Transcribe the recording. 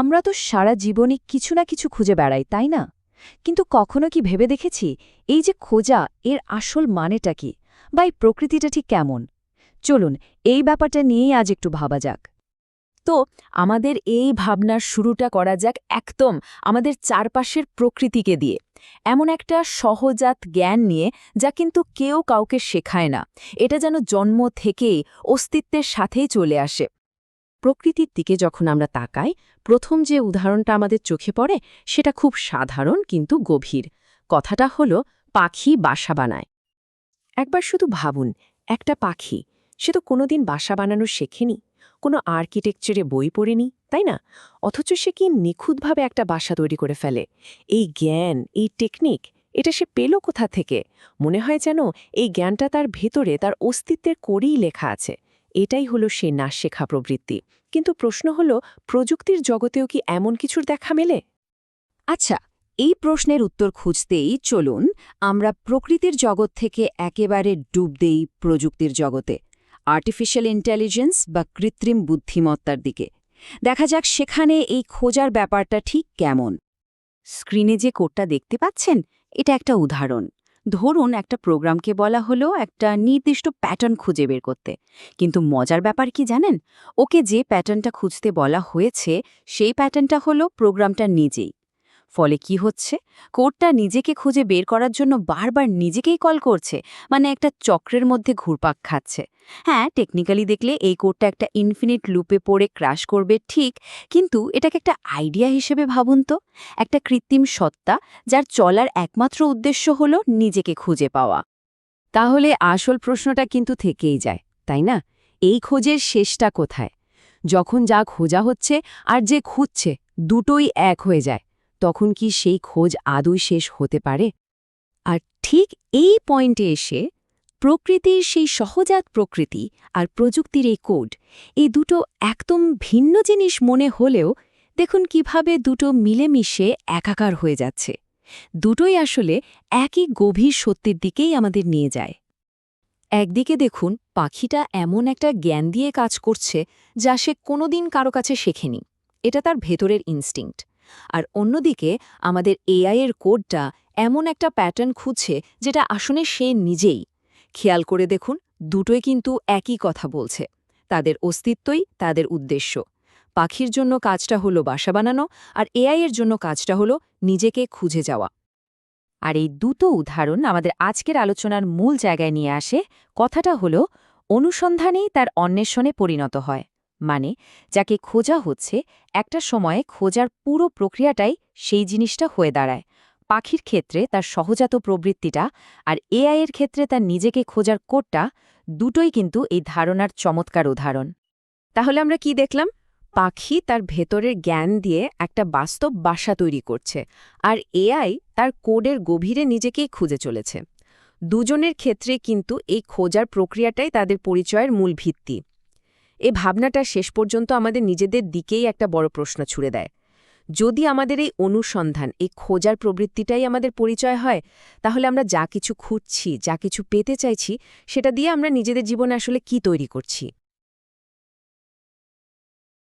আমরা তো সারা জীবনে কিছু না কিছু খুঁজে বেড়াই, তাই না? কিন্তু কখনো কি ভেবে দেখেছি, এই যে খোঁজা, এর আসল মানেটা কি? বা এই প্রকৃতিটা ঠিক কেমন? চলুন, এই ব্যাপারটা নিয়েই আজ একটু ভাবা যাক। তো, আমাদের এই ভাবনার শুরুটা করা যাক একদম আমাদের চারপাশের প্রকৃতিকে দিয়ে। এমন একটা সহজাত জ্ঞান নিয়ে, যা কিন্তু কেউ কাউকে শেখায় না। এটা যেন জন্ম থেকেই অস্তিত্বের সাথেই চলে আসে। প্রকৃতির দিকে যখন আমরা তাকাই, প্রথম যে উদাহরণটা আমাদের চোখে পড়ে, সেটা খুব সাধারণ কিন্তু গভীর। কথাটা হলো, পাখি বাসা বানায়। একবার শুধু ভাবুন, একটা পাখি, সে তো কোনোদিন বাসা বানানো শেখেনি, কোনো আর্কিটেকচারে বই পড়েনি, তাই না? অথচ সে কি নিখুঁতভাবে একটা বাসা তৈরি করে ফেলে। এই জ্ঞান, এই টেকনিক, এটা সে পেল কোথা থেকে? মনে হয় যেন এই জ্ঞানটা তার ভেতরে, তার অস্তিত্বের করেই লেখা আছে। এটাই হলো সে না শেখা প্রবৃত্তি। কিন্তু প্রশ্ন হলো প্রযুক্তির জগতেও কি এমন কিছুর দেখা মেলে? আচ্ছা এই প্রশ্নের উত্তর খুঁজতেই চলুন আমরা প্রকৃতির জগৎ থেকে একেবারে ডুব দেই প্রযুক্তির জগতে আর্টিফিশিয়াল ইন্টেলিজেন্স বা কৃত্রিম বুদ্ধিমত্তার দিকে। দেখা যাক সেখানে এই খোঁজার ব্যাপারটা ঠিক কেমন। স্ক্রিনে যে কোডটা দেখতে পাচ্ছেন এটা একটা উদাহরণ। ধরুন একটা প্রোগ্রামকে বলা হলো একটা নির্দিষ্ট প্যাটার্ন খুঁজে বের করতে। কিন্তু মজার ব্যাপার কি জানেন? ওকে যে প্যাটার্নটা খুঁজতে বলা হয়েছে, সেই প্যাটার্নটা হলো প্রোগ্রামটা নিজেই। ফলে কি হচ্ছে? কোডটা নিজেকে খুঁজে বের করার জন্য বারবার নিজেকেই কল করছে মানে একটা চক্রের মধ্যে ঘুরপাক খাচ্ছে। হ্যাঁ টেকনিক্যালি দেখলে এই কোডটা একটা ইনফিনিট লুপে পড়ে ক্রাশ করবে ঠিক, কিন্তু এটাকে একটা আইডিয়া হিসেবে ভাবুন তো। একটা কৃত্রিম সত্তা যার চলার একমাত্র উদ্দেশ্য হলো নিজেকে খুঁজে পাওয়া। তাহলে আসল প্রশ্নটা কিন্তু থেকেই যায়, তাই না? এই খোঁজের শেষটা কোথায়? যখন যা খোঁজা হচ্ছে আর যে খুঁজছে, দুটোই এক হয়ে যায়। তখন কি সেই খোঁজ আদৌ শেষ হতে পারে? আর ঠিক এই পয়েন্টে এসে প্রকৃতির সেই সহজাত প্রকৃতি আর প্রযুক্তির এই কোড, এই দুটো একদম ভিন্ন জিনিস মনে হলেও দেখুন কীভাবে দুটো মিলেমিশে একাকার হয়ে যাচ্ছে। দুটোই আসলে একই গভীর সত্যের দিকেই আমাদের নিয়ে যায়। একদিকে দেখুন পাখিটা এমন একটা জ্ঞান দিয়ে কাজ করছে যা সে কোনোদিন কারও কাছে শেখেনি। এটা তার ভেতরের ইনস্টিংক্ট আর অন্যদিকে আমাদের এআই এর কোডটা এমন একটা প্যাটার্ন খুঁজছে যেটা আসলে সে নিজেই। খেয়াল করে দেখুন, দুটোই কিন্তু একই কথা বলছে। তাদের অস্তিত্বই তাদের উদ্দেশ্য। পাখির জন্য কাজটা হলো বাসা বানানো আর এআই এর জন্য কাজটা হলো নিজেকে খুঁজে যাওয়া। আর এই দুটো উদাহরণ আমাদের আজকের আলোচনার মূল জায়গায় নিয়ে আসে, কথাটা হলো, অনুসন্ধানেই তার অন্বেষণে পরিণত হয়। মানে যাকে খোঁজা হচ্ছে, একটা সময়ে খোঁজার পুরো প্রক্রিয়াটাই সেই জিনিসটা হয়ে দাঁড়ায়। পাখির ক্ষেত্রে তার সহজাত প্রবৃত্তিটা আর এআই এর ক্ষেত্রে তার নিজেকে খোঁজার কোডটা দুটোই কিন্তু এই ধারণার চমৎকার উদাহরণ। তাহলে আমরা কি দেখলাম? পাখি তার ভেতরের জ্ঞান দিয়ে একটা বাস্তব বাসা তৈরি করছে আর এআই তার কোডের গভীরে নিজেকেই খুঁজে চলেছে। দুজনের ক্ষেত্রে কিন্তু এই খোঁজার প্রক্রিয়াটাই তাদের পরিচয়ের মূল ভিত্তি। এ ভাবনাটা শেষ পর্যন্ত আমাদের নিজেদের দিকেই একটা বড় প্রশ্ন ছুড়ে দেয়। যদি আমাদের এই অনুসন্ধান, এই খোঁজার প্রবৃত্তিটাই আমাদের পরিচয় হয়, তাহলে আমরা যা কিছু খুঁজছি, যা কিছু পেতে চাইছি, সেটা দিয়ে আমরা নিজেদের জীবনে আসলে কি তৈরি করছি?